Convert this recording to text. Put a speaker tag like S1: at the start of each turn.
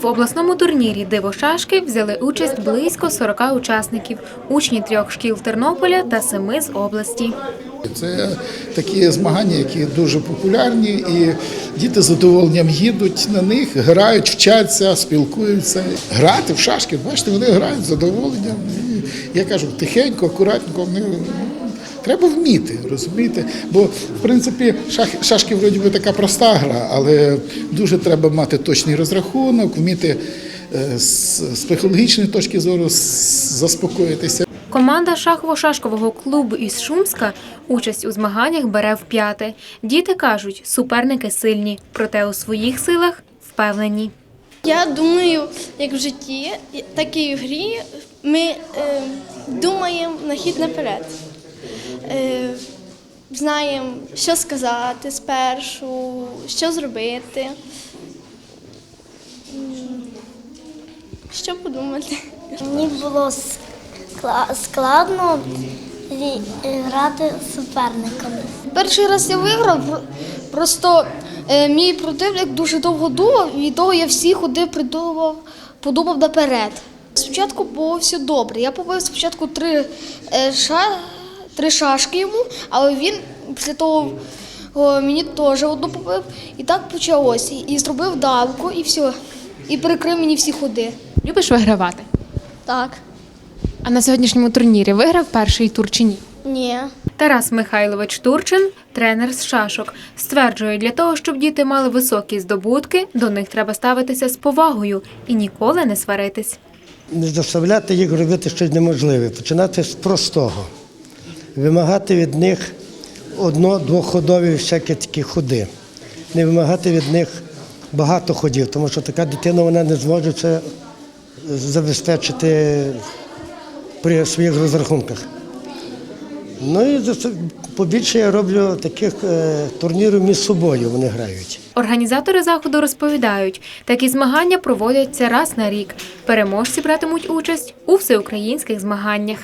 S1: В обласному турнірі Диво шашки взяли участь близько 40 учасників, учні трьох шкіл Тернополя та семи з області.
S2: Це такі змагання, які дуже популярні, і діти з задоволенням їдуть на них, грають, вчаться, спілкуються. Грати в шашки, бачите, вони грають з задоволенням. І я кажу, тихенько, акуратненько, вони. Треба вміти, розумієте? Бо, в принципі, шах, шашки вроді би така проста гра, але дуже треба мати точний розрахунок, вміти е, з, з психологічної точки зору заспокоїтися.
S1: Команда шахово-шашкового клубу із Шумська участь у змаганнях бере вп'яте. Діти кажуть, суперники сильні, проте у своїх силах впевнені.
S3: Я думаю, як в житті, так і в грі ми е, думаємо на хід наперед. Е, знаємо, що сказати спершу, що зробити. Що подумати.
S4: Мені було складно грати з суперниками.
S5: Перший раз я виграв, просто е, мій противник дуже довго думав, і того я всі ходи придумав, подумав наперед. Спочатку було все добре. Я побив спочатку три, е, ша, три шашки йому, але він після того мені теж одну побив. І так почалося. І, і зробив давку, і все. І перекрив мені всі ходи.
S6: Любиш вигравати?
S3: Так.
S6: А на сьогоднішньому турнірі виграв перший тур чи ні?
S3: Ні.
S1: Тарас Михайлович Турчин, тренер з шашок, стверджує, для того, щоб діти мали високі здобутки, до них треба ставитися з повагою і ніколи не сваритись.
S7: не заставляти їх робити щось неможливе, починати з простого, вимагати від них одно-двоходові всякі такі ходи, не вимагати від них багато ходів, тому що така дитина вона не зможе це забезпечити при своїх розрахунках. Ну і побільше я роблю таких е, турнірів між собою, вони грають.
S1: Організатори заходу розповідають, такі змагання проводяться раз на рік. Переможці братимуть участь у всеукраїнських змаганнях.